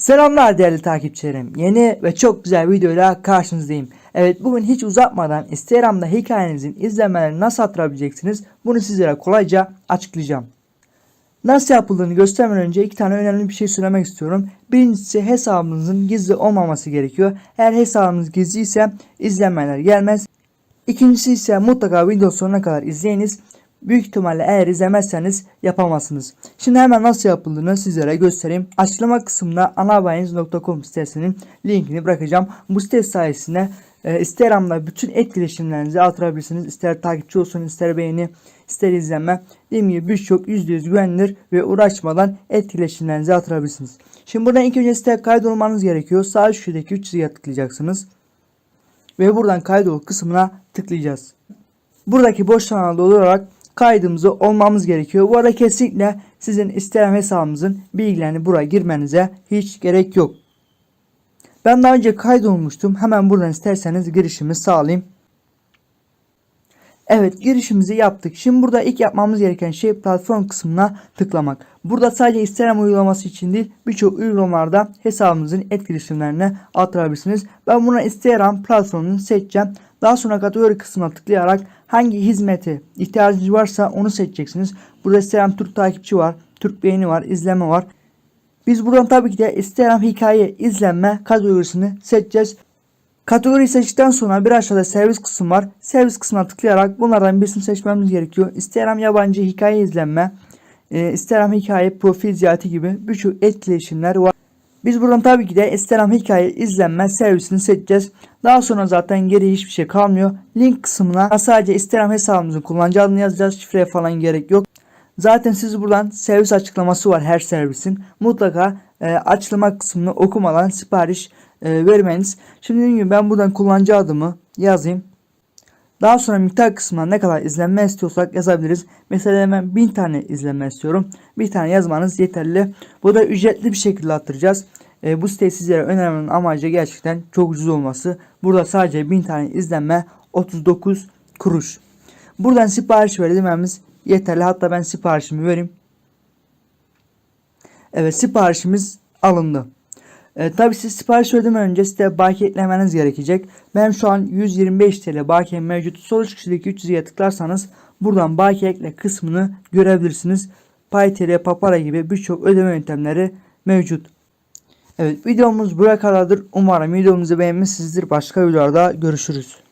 Selamlar değerli takipçilerim. Yeni ve çok güzel videoyla karşınızdayım. Evet bugün hiç uzatmadan Instagram'da hikayenizin izlenmelerini nasıl arttırabileceksiniz bunu sizlere kolayca açıklayacağım. Nasıl yapıldığını göstermeden önce iki tane önemli bir şey söylemek istiyorum. Birincisi hesabınızın gizli olmaması gerekiyor. Eğer hesabınız gizli ise izlenmeler gelmez. İkincisi ise mutlaka video sonuna kadar izleyiniz. Büyük ihtimalle eğer izlemezseniz yapamazsınız. Şimdi hemen nasıl yapıldığını sizlere göstereyim. Açıklama kısmına anahaberiniz.com sitesinin linkini bırakacağım. Bu site sayesinde e, Instagram'da bütün etkileşimlerinizi artırabilirsiniz. İster takipçi olsun, ister beğeni, ister izlenme. Dediğim gibi birçok %100 güvenilir ve uğraşmadan etkileşimlerinizi artırabilirsiniz. Şimdi buradan ilk önce siteye kaydolmanız gerekiyor. Sağ şuradaki 3 çizgiye tıklayacaksınız. Ve buradan kaydol kısmına tıklayacağız. Buradaki boş alana doldurarak kaydımızı olmamız gerekiyor. Bu arada kesinlikle sizin Instagram hesabınızın bilgilerini buraya girmenize hiç gerek yok. Ben daha önce kaydolmuştum. Hemen buradan isterseniz girişimi sağlayayım. Evet girişimizi yaptık. Şimdi burada ilk yapmamız gereken şey platform kısmına tıklamak. Burada sadece Instagram uygulaması için değil birçok uygulamalarda hesabınızın etkileşimlerini artırabilirsiniz. Ben buna Instagram platformunu seçeceğim. Daha sonra kategori kısmına tıklayarak hangi hizmete ihtiyacınız varsa onu seçeceksiniz. Burada Instagram Türk takipçi var, Türk beğeni var, izleme var. Biz buradan tabii ki de Instagram hikaye izlenme kategorisini seçeceğiz. Kategoriyi seçtikten sonra bir aşağıda servis kısmı var. Servis kısmına tıklayarak bunlardan birisini seçmemiz gerekiyor. Instagram yabancı hikaye izlenme, e, Instagram hikaye profil ziyareti gibi birçok etkileşimler var. Biz buradan tabii ki de Instagram hikaye izlenme servisini seçeceğiz. Daha sonra zaten geri hiçbir şey kalmıyor. Link kısmına sadece Instagram hesabımızın kullanıcı adını yazacağız. Şifreye falan gerek yok. Zaten siz buradan servis açıklaması var her servisin. Mutlaka e, açıklama kısmını okumadan sipariş e, vermeniz. Şimdi dediğim gibi ben buradan kullanıcı adımı yazayım. Daha sonra miktar kısmına ne kadar izlenme istiyorsak yazabiliriz. Mesela hemen 1000 tane izlenme istiyorum. Bir tane yazmanız yeterli. Bu da ücretli bir şekilde attıracağız. E, bu siteyi sizlere önermenin amacı gerçekten çok ucuz olması. Burada sadece 1000 tane izlenme 39 kuruş. Buradan sipariş ver dememiz yeterli. Hatta ben siparişimi vereyim. Evet siparişimiz alındı. E, tabii siz sipariş ödemeden önce site bakiye eklemeniz gerekecek. Benim şu an 125 TL bakiyem mevcut. Sol üst köşedeki 300'ye tıklarsanız buradan bakiye ekle kısmını görebilirsiniz. PayTL, Papara gibi birçok ödeme yöntemleri mevcut. Evet videomuz buraya kadardır. Umarım videomuzu beğenmişsinizdir. Başka videolarda görüşürüz.